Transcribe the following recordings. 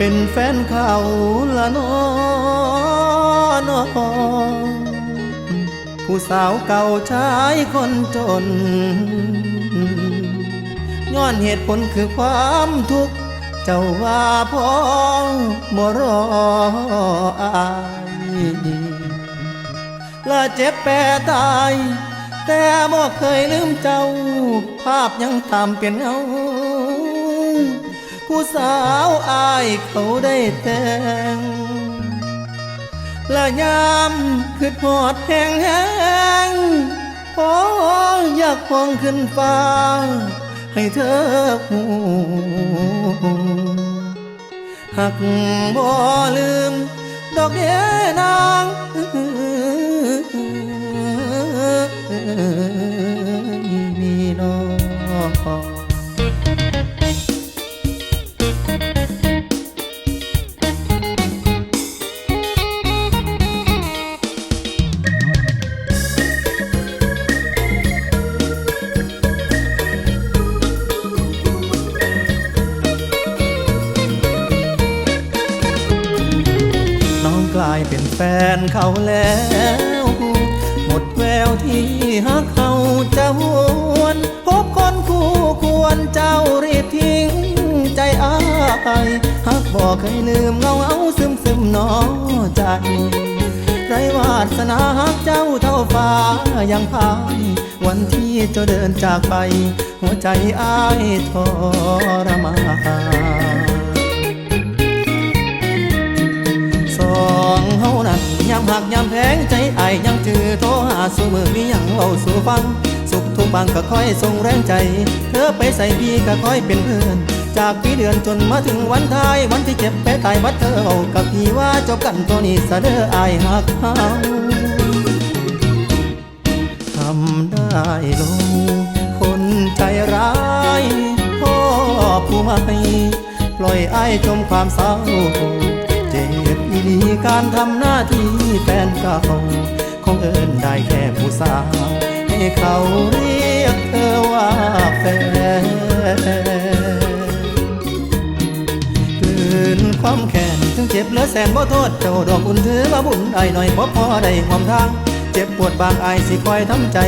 ป็นแฟนเขาละเนอนผู้สาวเก่าชายคนจน ย้อนเหตุผลคือความทุกข์ เจ้าว่าพ่อบ่รออายละเจ็บแปรตาย แต่บ่เคยลืมเจ้า ภาพยังตามเป็นเงา ผู้สาวอายเขาได้แต่งและยามคือหอดแห้งแห้งพออยากพองขึ้นฟ้า ให้เธอหูหักบ่ลืม ดอกเดนาง เป็นแฟนเขาแล้ว หมดแววที่หักเขาจะหวน พบคนคู่ควรเจ้ารีบทิ้งใจอายหักบอกเคยลืมเงาเอาซึมซึมนอใจไรวาสนาหักเจ้าเท่าฟ้ายังพายวันที่เจ้าเดินจากไป หัวใจอายทรมาน ยามแพงใจไอยังจือโทรหาสู่มือมียังเว้าสู่ฟัง สุขทุกบางก็คอยส่งแรงใจ เธอไปใส่พี่ก็คอยเป็นเพื่อน จากปีเดือนจนมาถึงวันท้าย วันที่เจ็บไปตายบัดเธอเอากับพี่ว่าจบกันตัวนี้ซะเด้อไอหักเฮาทำได้ลง คนใจร้ายพ่อผู้ไม่ปล่อยไอจมความเศร้าเจ็บอีหลีการทำหน้าที่ แฟนเก่าคงเอินได้แค่ผู้สาว ให้เขาเรียกเธอว่าแฟนคืนความแค้นถึงเจ็บเหลือแสนบ่โทษ เจ้าดอกอุ่นถือว่าบุญไอหน่อยบ่พอได้ความทาง เจ็บปวดบางอายสิคอยทำใจ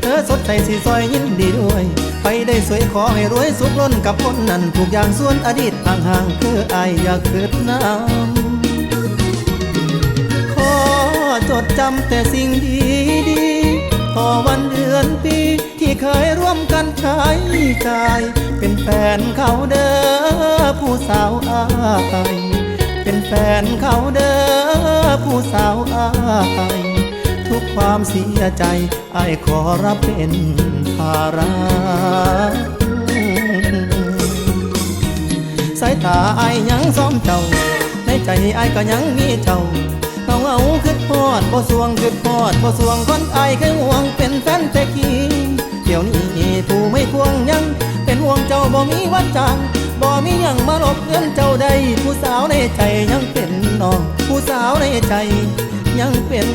เธอสดใสสิซอยยินดีด้วย ไปได้สวยขอให้รวยสุขล้นกับคนนั้นทุกอย่างส่วนอดีตห่างๆคืออายอยากคืดน้ำ จำแต่สิ่งดีดีๆขอวันเดือนปี ที่เคยร่วมกันใช้จ่าย เป็นแฟนเขาเด้อผู้สาวอายเป็นแฟนเขาเด้อผู้สาวอายทุกความเสียใจไอขอรับเป็นภาระสายตาไอยังซ้อมเจ้า ในใจไอก็ยังมีเจ้า เงาเอาคืดพอดบ่สวงคืดพอดบ่สวงคนอายเคยห่วงเป็นแฟนแต่กี้เดี๋ยวนี้ผู้ไม่ควงยัง เป็นห่วงเจ้าบ่มีวันจางบ่มียังมาลบเลือนเจ้าใดผู้สาวในใจยังเป็นน้อง ผู้สาวในใจยังเป็น